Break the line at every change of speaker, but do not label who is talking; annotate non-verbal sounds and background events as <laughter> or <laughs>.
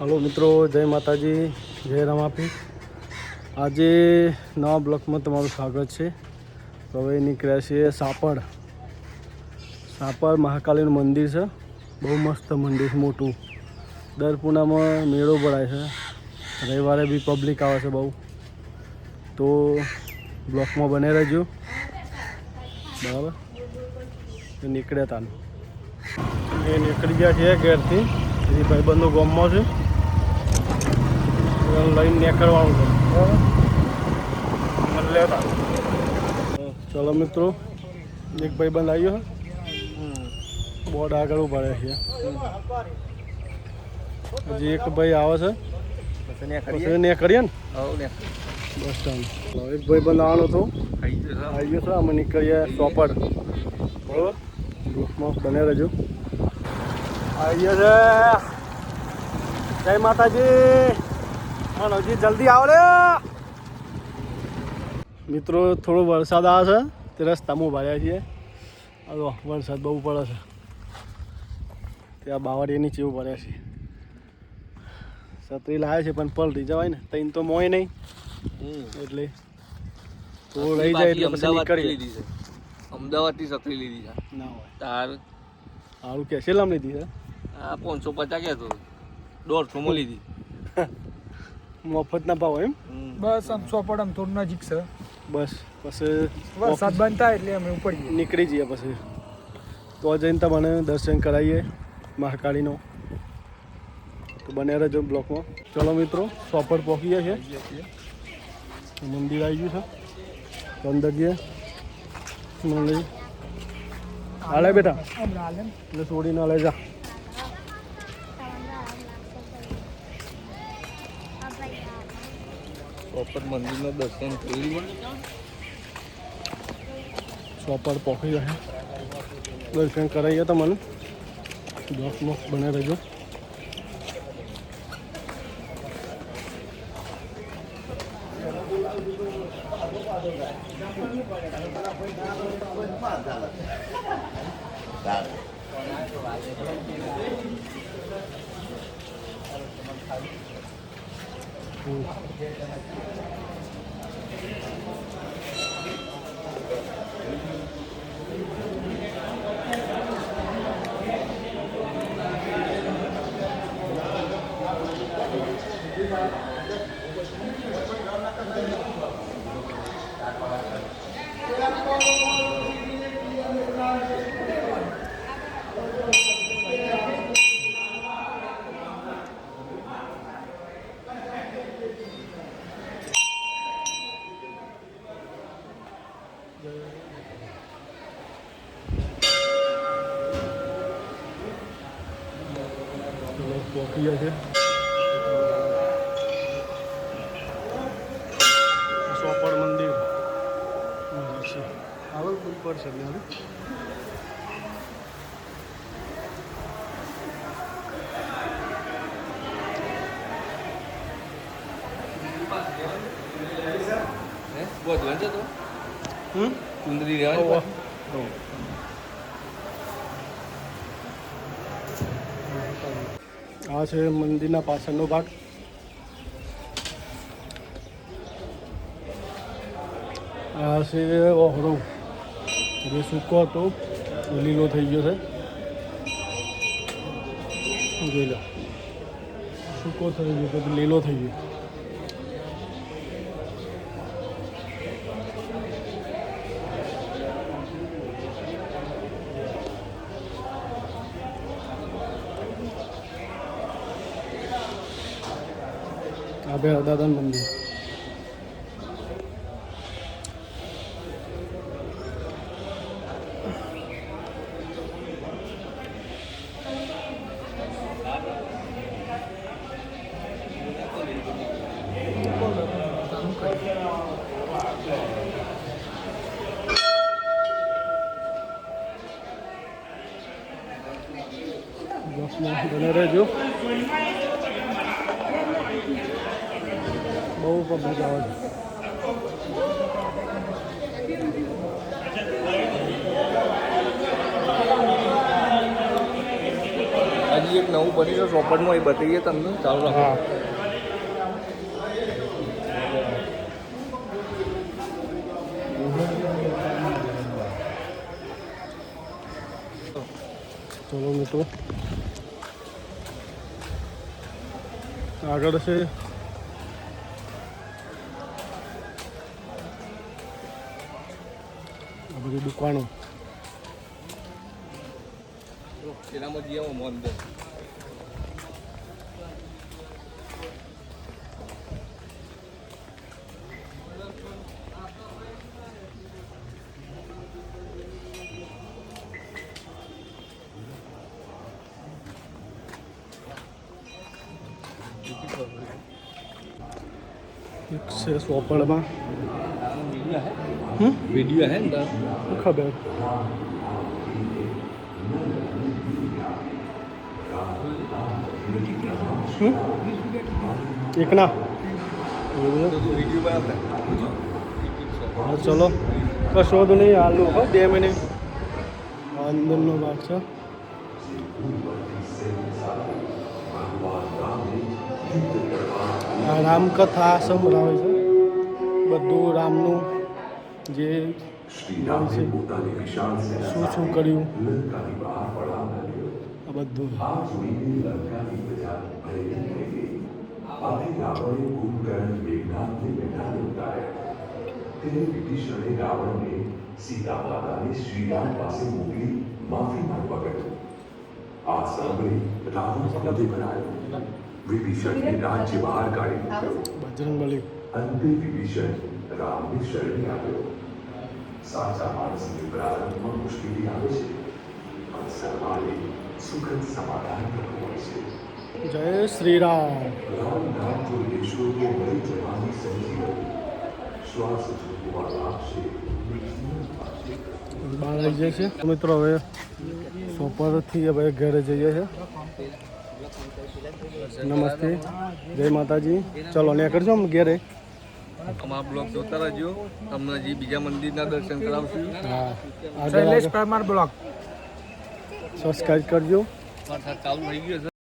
Hello મિત્રો, જય માતાજી, જય રામાપી આજે નવા બ્લોકમાં તમારું સ્વાગત છે. હવે નીકળ્યા છીએ સાપડ સાપડ મહાકાલીનું મંદિર છે. બહુ મસ્ત મંદિર છે, મોટું. દર પૂનામાં મેળો ભરાય છે. રવિવારે બી પબ્લિક આવે છે બહુ. તો બ્લોકમાં બને રહેજો. બરાબર? એ નીકળ્યા તાન. એ નીકળી ગયા છે ઘેરથી. એ ભાઈબંધો ગામમાં છે. લઈને નીકળવાનું છે. મને લેતા. ચલો મિત્રો એક ભાઈબંધ આવ્યો બોર્ડ આગળ ઊભા રહ્યા છે. હજી એક ભાઈ આવે છે. ને? કરીએ ને બસ સ્ટેન્ડ એક ભાઈબંધ આવવાનો હતો. આવી ગયો છે. અમે નીકળીએ ચોપડ બરાબર? ગ્રુપમાં બને રહેજો. આવી ગયો છે. જય માતાજી. હજી જલ્દી આવો રે મિત્રો થોડો વરસાદ આવે છે તે રસ્તામાં ભર્યા છીએ. હલો વરસાદ બહુ પડે છે. ત્યાં બાવળીએ ચીવું ભર્યા છે છત્રી લાવે છે પણ પલટી જવાય ને તઈને તો મોય નહીં. એટલે થોડું રહી જાય એટલે પછી લીધી
છે. અમદાવાદથી છત્રી લીધી છે.
ના હોય.
તાર
સારું કે શેલામ લીધી છે?
આ પાંચસો પચાસ કહેતો તો દોઢસો માં લીધી. <laughs>
મફત ના ભાવ એમ?
બસ આમ ચોપડ આમ થોડું નજીક છે.
બસ પછી
વરસાદ બંધ થાય એટલે અમે ઉપર
નીકળી જઈએ પછી. તો જઈને તમને દર્શન કરાવીએ મહાકાળીનો. તો બને રહેજો બ્લોકમાં. ચલો મિત્રો સોપર પહોંચી ગયા છે મંદિર આવી ગયું છે. અંદર ગયા મંદિર હાલે બેટા. એટલે છોડીને હાલે જા.
પ્રોપર મંદિરનું દર્શન કરી
સોપર પહોંચી ગયા છે દર્શન કરાવીએ તમને બ્લોકમાં બને રહેજો Buch. Thank you. ગયા છે? સોપર મંદિર. પુલ પર છે બહુ
હે? બોધવાન છે તો
હમ?
કુંદરી
ઓવા. આ છે મંદિરના પાછળનો ભાગ. આ છે ઓહરો. જે સૂકો હતો લીલો થઈ ગયો છે. જોઈ લો. સૂકો થઈ ગયો લીલો થઈ ગયો. આ બે દાદાનું મંદિર. બને રહેજો. બહુ પબ્લિક આવે છે.
હજી એક નવું બની છે ચોપડમાં એ બતાવીએ તમને. ચાલુ રાખો.
હા. ચલો મિત્રો. આગળ છે બધી દુકાનો. છે સોપડમાં હમ
વીડિયો હે ને તાર?
શું
એક વીડિયો
હા ચલો કશો તો નહીં હાલનું હો બે મહિને અંદરનો ભાગ છે રામકથા સંભળાવે છે બધું રામનું જે શું શું કર્યું. આ બધું.
વિભીષણે રાવણને સીતા માતાને શ્રીરામ પાસે મોકલી માફી માંગવા કહ્યું. આ સાંભળી રાવણ ક્રોધે ભરાયો. વિભીષણને રાજ્ય બહાર કાઢી મૂક્યો. અંતે વિભીષણ રામને શરણી આવ્યો સાચા માણસની પ્રારંભમાં મુશ્કેલી આવે છે પણ સર્વાને સુખદ સમાધાન હોય છે.
જય શ્રી રામ
રામ નામ જો લેશો તો મળી જવાની સમજી લો. શ્વાસ જોવા લાગશે
બહાર આવી જાય છે. તો મિત્રો હવે સોપરથી હવે ઘરે જઈએ છે. નમસ્તે. જય માતાજી. ચલો ને કરજો ઘેરે.
અમારા બ્લોગ જોતા રહેજો. તમને હજી બીજા મંદિરના દર્શન કરાવશું.
શૈલેષ પરમાર બ્લોક
સબસ્ક્રાઈબ કરજો.
ચાલુ થઈ ગયો